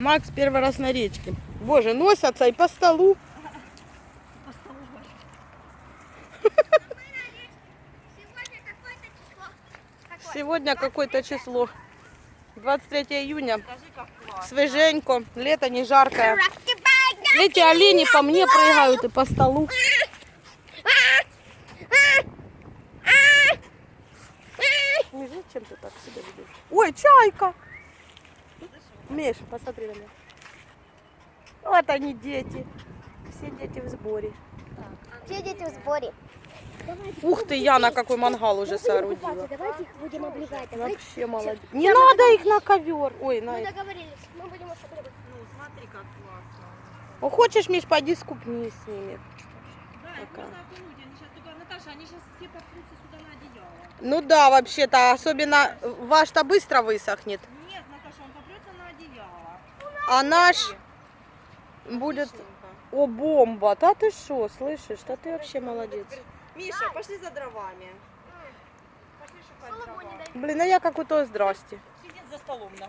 Макс первый раз на речке. Боже, носятся и по столу. Число. Какое? Сегодня какое-то число. 23 июня. Свеженько, лето не жаркое. Эти олени по мне прыгают и по столу. Зачем ты так себя ведешь? Ой, чайка! Миш, посмотри на меня. Вот они дети. Все дети в сборе. Все дети в сборе. Ух ты, Яна, какой мангал уже соорудила. Давайте их будем облегать. Давайте. Вообще молодец. Не надо их на ковер. Ой, на. Мы договорились. Мы будем их облегать. Ну, смотри, как классно. Ну, хочешь, Миш, пойди скупни с ними. Да, их Пока. можно окунуть. Они сейчас туда, Наташа, они сейчас все попрутся сюда на одеяло. Ну да, вообще-то, особенно ваш-то быстро высохнет. Нет, Наташа, он попрется на одеяло. А наш будет... О, бомба! Да ты что, слышишь? Да ты вообще молодец. Миша, пошли за дровами. Блин, а я как у то здрасте. Сидит за столом, да.